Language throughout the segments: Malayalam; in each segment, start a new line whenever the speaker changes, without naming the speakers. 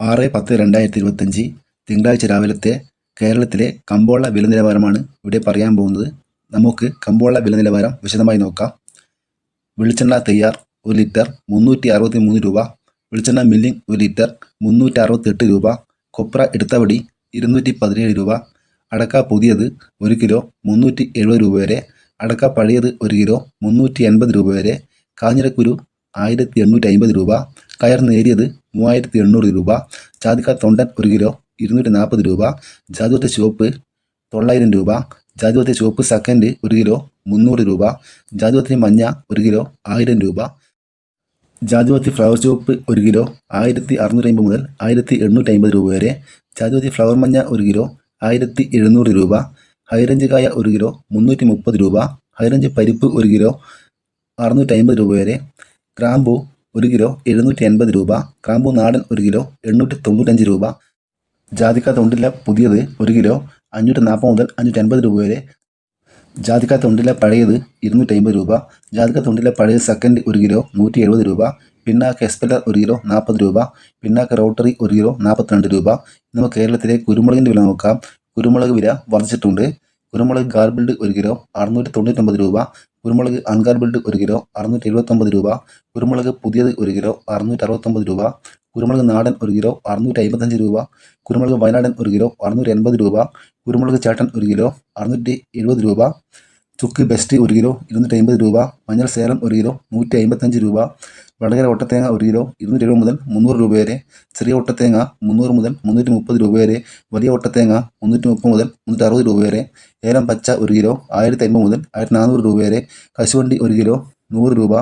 ആറ് പത്ത് രണ്ടായിരത്തി ഇരുപത്തഞ്ച് തിങ്കളാഴ്ച രാവിലത്തെ കേരളത്തിലെ കമ്പോള വില നിലവാരമാണ് ഇവിടെ പറയാൻ പോകുന്നത്. നമുക്ക് കമ്പോള വില നിലവാരം വിശദമായി നോക്കാം. വെളിച്ചെണ്ണ തയ്യാർ ഒരു ലിറ്റർ മുന്നൂറ്റി അറുപത്തി മൂന്ന് രൂപ. വെളിച്ചെണ്ണ മില്ലിംഗ് ഒരു ലിറ്റർ മുന്നൂറ്റി അറുപത്തെട്ട് രൂപ. കൊപ്ര എടുത്തവടി ഇരുന്നൂറ്റി പതിനേഴ് രൂപ. അടക്ക പുതിയത് ഒരു കിലോ മുന്നൂറ്റി എഴുപത് രൂപ വരെ. അടക്ക പഴയത് ഒരു കിലോ മുന്നൂറ്റി എൺപത് രൂപ വരെ. കാഞ്ഞിരക്കുരു ആയിരത്തി എണ്ണൂറ്റി അമ്പത് രൂപ. കയർ നേരിയത് മൂവായിരത്തി എണ്ണൂറ് രൂപ. ജാതിക്ക തൊണ്ടൻ ഒരു കിലോ ഇരുന്നൂറ്റി നാൽപ്പത് രൂപ. ജാതിപത്തെ ചുവപ്പ് തൊള്ളായിരം രൂപ. ജാതിപത്തെ ചുവപ്പ് സെക്കൻഡ് ഒരു കിലോ മുന്നൂറ് രൂപ. ജാതിപത്തിന് മഞ്ഞ ഒരു കിലോ ആയിരം രൂപ. ജാതിപത്തി ഫ്ലവർ ചുവപ്പ് ഒരു കിലോ ആയിരത്തി അറുന്നൂറ്റി അമ്പത് മുതൽ ആയിരത്തി എണ്ണൂറ്റി അമ്പത് രൂപ വരെ. ജാതിപത്തി ഫ്ലവർ മഞ്ഞ ഒരു കിലോ ആയിരത്തി എഴുന്നൂറ് രൂപ. ഹൈറേഞ്ച് കായ ഒരു കിലോ മുന്നൂറ്റി മുപ്പത് രൂപ. ഹൈറേഞ്ച് പരിപ്പ് ഒരു കിലോ അറുന്നൂറ്റി അമ്പത് രൂപ വരെ. ഗ്രാമ്പു ഒരു കിലോ എഴുന്നൂറ്റി എൺപത് രൂപ. ഗ്രാമ്പു നാടൻ ഒരു കിലോ എണ്ണൂറ്റി തൊണ്ണൂറ്റഞ്ച് രൂപ. ജാതിക്ക തൊണ്ടില്ല പുതിയത് ഒരു കിലോ അഞ്ഞൂറ്റി നാൽപ്പത് മുതൽ അഞ്ഞൂറ്റി അൻപത് രൂപ വരെ. ജാതിക്ക തൊണ്ടില്ല പഴയത് ഇരുന്നൂറ്റി അമ്പത് രൂപ. ജാതിക്ക തൊണ്ടില്ല പഴയത് സെക്കൻഡ് ഒരു കിലോ നൂറ്റി എഴുപത് രൂപ. പിന്നാക്ക് എസ്പെല്ലർ ഒരു കിലോ നാൽപ്പത് രൂപ. പിന്നാക്ക് റോട്ടറി ഒരു കിലോ നാൽപ്പത്തിരണ്ട് രൂപ. നമുക്ക് കേരളത്തിലെ കുരുമുളകിന്റെ വില നോക്കാം. കുരുമുളക് വില വർദ്ധിച്ചിട്ടുണ്ട്. കുരുമുളക് ഗാർബിൾഡ് ഒരു കിലോ അറുന്നൂറ്റി തൊണ്ണൂറ്റൊമ്പത് രൂപ. കുരുമുളക് അൺഗാർബിൾഡ് ഒരു കിലോ അറുന്നൂറ്റി എഴുപത്തൊമ്പത് രൂപ. കുരുമുളക് പുതിയത് ഒരു കിലോ അറുന്നൂറ്റി അറുപത്തൊമ്പത് രൂപ. കുരുമുളക് നാടൻ ഒരു കിലോ അറുന്നൂറ്റി അമ്പത്തഞ്ച് രൂപ. കുരുമുളക് വയനാടൻ ഒരു കിലോ അറുന്നൂറ്റി എൺപത് രൂപ. കുരുമുളക് ചേട്ടൻ ഒരു കിലോ അറുന്നൂറ്റി എഴുപത് രൂപ. ചുക്ക് ബെസ്റ്റ് ഒരു കിലോ ഇരുന്നൂറ്റി അമ്പത് രൂപ. മഞ്ഞൾ സേലം ഒരു കിലോ നൂറ്റി അമ്പത്തഞ്ച് രൂപ. വടകര ഒട്ടത്തേങ്ങ ഒരു കിലോ ഇരുന്നൂറ്റി എഴുപത് മുതൽ മുന്നൂറ് രൂപ വരെ ചെറിയ ഒട്ടത്തേങ്ങ മുന്നൂറ് മുതൽ മുന്നൂറ്റി മുപ്പത് രൂപ വരെ വലിയ ഒട്ടത്തേങ്ങ മുന്നൂറ്റി മുപ്പത് മുതൽ മുന്നൂറ്റി അറുപത് രൂപ വരെ ഏലം പച്ച ഒരു കിലോ ആയിരത്തി അമ്പത് മുതൽ ആയിരത്തി നാനൂറ് രൂപ വരെ കശുവണ്ടി ഒരു കിലോ നൂറ് രൂപ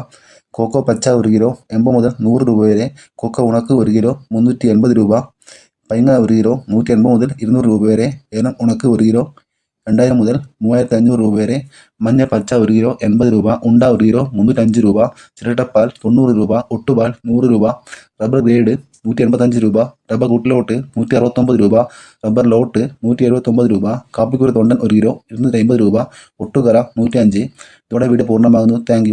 കോക്കോ പച്ച ഒരു കിലോ എൺപത് മുതൽ നൂറ് രൂപ വരെ കൊക്കോ ഉണക്ക് ഒരു കിലോ മുന്നൂറ്റി എൺപത് രൂപ പൈങ്ങ ഒരു കിലോ നൂറ്റി എൺപത് മുതൽ ഇരുന്നൂറ് രൂപ വരെ ഏലം ഉണക്ക് ഒരു കിലോ രണ്ടായിരം മുതൽ മൂവായിരത്തി അഞ്ഞൂറ് രൂപ വരെ മഞ്ഞ പച്ച ഒരു കിലോ എൺപത് രൂപ ഉണ്ട ഒരു കിലോ മുന്നൂറ്റഞ്ച് രൂപ ചിരട്ടപ്പാൽ തൊണ്ണൂറ് രൂപ ഒട്ടുപാൽ നൂറ് രൂപ റബ്ബർ ഗ്രേഡ് നൂറ്റി എൺപത്തഞ്ച് രൂപ റബ്ബർ കുട്ടിലോട്ട് നൂറ്റി അറുപത്തൊമ്പത് രൂപ റബ്ബർ ലോട്ട് നൂറ്റി എഴുപത്തൊമ്പത് രൂപ കാപ്പിക്കുരു തൊണ്ടൻ ഒരു കിലോ ഇരുന്നൂറ്റി അമ്പത് രൂപ ഒട്ടുകറ നൂറ്റി അഞ്ച് ഇതോടെ വീട് പൂർണമാകുന്നു. താങ്ക്